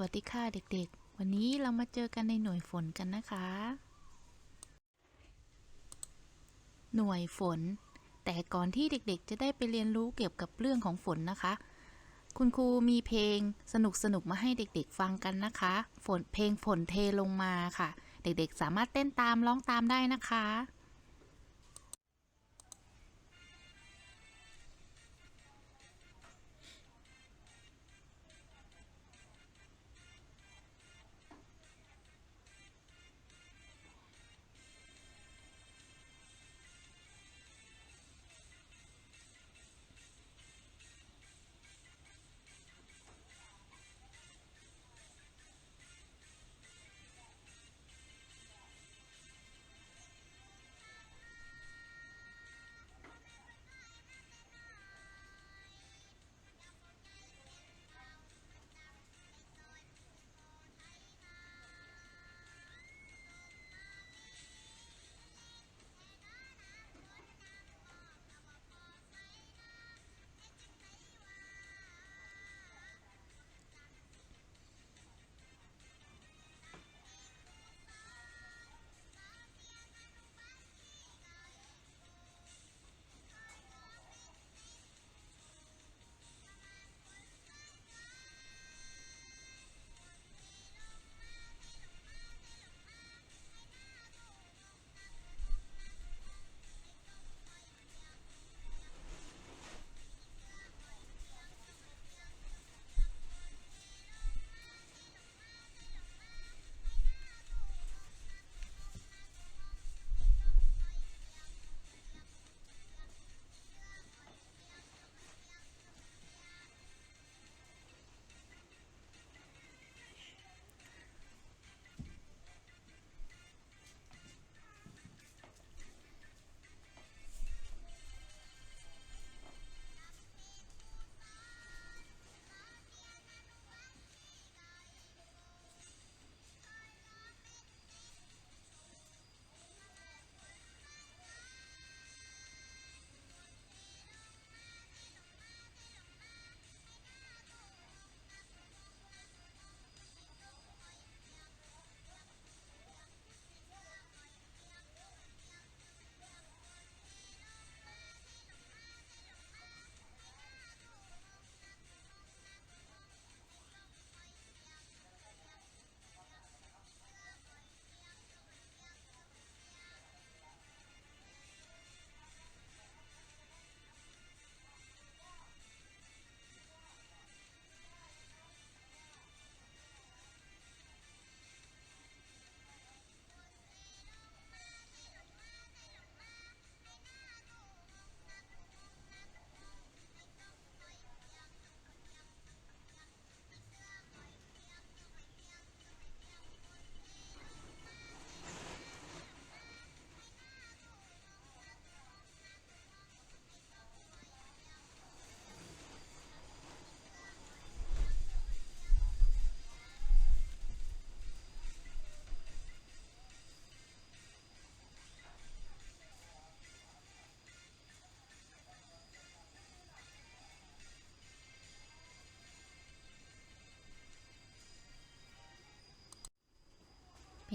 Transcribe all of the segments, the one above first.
วัสดีค่ะเด็กๆ วันนี้เรามาเจอกันในหน่วยฝนกันนะคะ หน่วยฝน แต่ก่อนที่เด็กๆ จะได้ไปเรียนรู้เกี่ยวกับเรื่องของฝนนะคะ คุณครูมีเพลงสนุกๆ มาให้เด็กๆ ฟังกันนะคะ ฝนเพลงฝนเทลงมาค่ะ เด็กๆ สามารถเต้นตามร้องตามได้นะคะ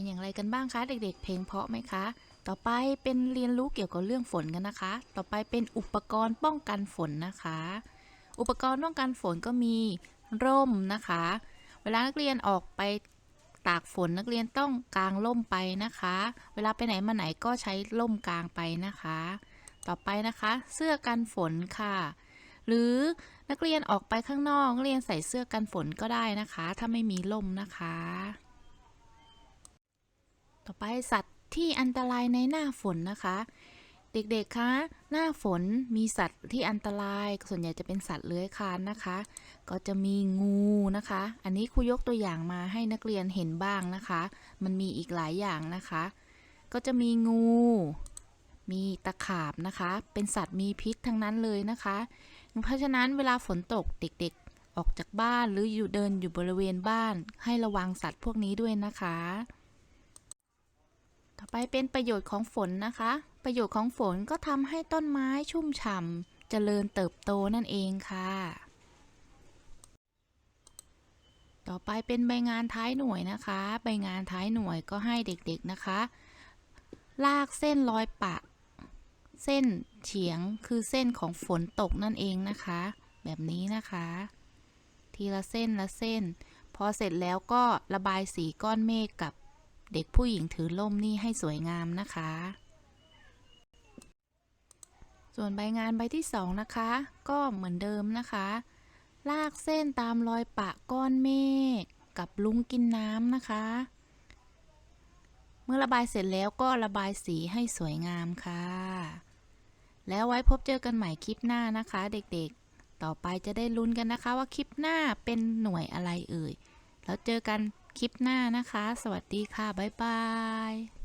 เป็นอย่างไรกันบ้างคะ เด็กๆ เพลงเพาะไหมคะ ต่อไปเป็นเรียนรู้เกี่ยวกับเรื่องฝนกันนะคะ ต่อไปเป็นอุปกรณ์ป้องกันฝนนะคะ อุปกรณ์ป้องกันฝนก็มีร่มนะคะ เวลานักเรียนออกไปตากฝนนักเรียนต้องกางร่มไปนะคะ เวลาไปไหนมาไหนก็ใช้ร่มกางไปนะคะ ต่อไปนะคะ เสื้อกันฝนค่ะ หรือนักเรียนออกไปข้างนอกนักเรียนใส่เสื้อกันฝนก็ได้นะคะ ถ้าไม่มีร่มนะคะ ต่อไปสัตว์ที่อันตรายในหน้าฝนนะคะ เด็กๆ คะ หน้าฝนมีสัตว์ที่อันตราย ส่วนใหญ่จะเป็นสัตว์เลื้อยคลานนะคะ ก็จะมีงูนะคะ อันนี้ครูยกตัวอย่างมาให้นักเรียนเห็นบ้างนะคะ มันมีอีกหลายอย่างนะคะ ก็จะมีงู มีตะขาบนะคะ เป็นสัตว์มีพิษทั้งนั้นเลยนะคะ เพราะฉะนั้นเวลาฝนตกเด็กๆ ออกจากบ้านหรืออยู่เดินอยู่บริเวณบ้าน ให้ระวังสัตว์พวกนี้ด้วยนะคะ ต่อไปเป็นประโยชน์ของฝนนะคะ ประโยชน์ของฝนก็ทำให้ต้นไม้ชุ่มฉ่ำเจริญเติบโตนั่นเองค่ะต่อต่อไปเป็นใบงานท้ายหน่วยนะคะ ใบงานท้ายหน่วยก็ให้เด็กๆนะคะ ลากเส้นรอยปะ เส้นเฉียงคือเส้นของฝนตกนั่นเองนะคะ แบบนี้นะคะ ทีละเส้นละเส้น พอเสร็จแล้วก็ระบายสีก้อนเมฆกับ เด็กผู้หญิงถือล่มนี่ให้สวยงามนะคะ ส่วนใบงานใบที่สองนะคะ ก็เหมือนเดิมนะคะ ลากเส้นตามรอยปะก้อนเมฆกับลุงกินน้ำนะคะ เมื่อระบายเสร็จแล้วก็ระบายสีให้สวยงามค่ะ แล้วไว้พบเจอกันใหม่คลิปหน้านะคะ เด็กๆ ต่อไปจะได้ลุ้นกันนะคะว่าคลิปหน้าเป็นหน่วยอะไรเอ่ย แล้วเจอกัน คลิปหน้านะคะ สวัสดีค่ะ บ๊ายบาย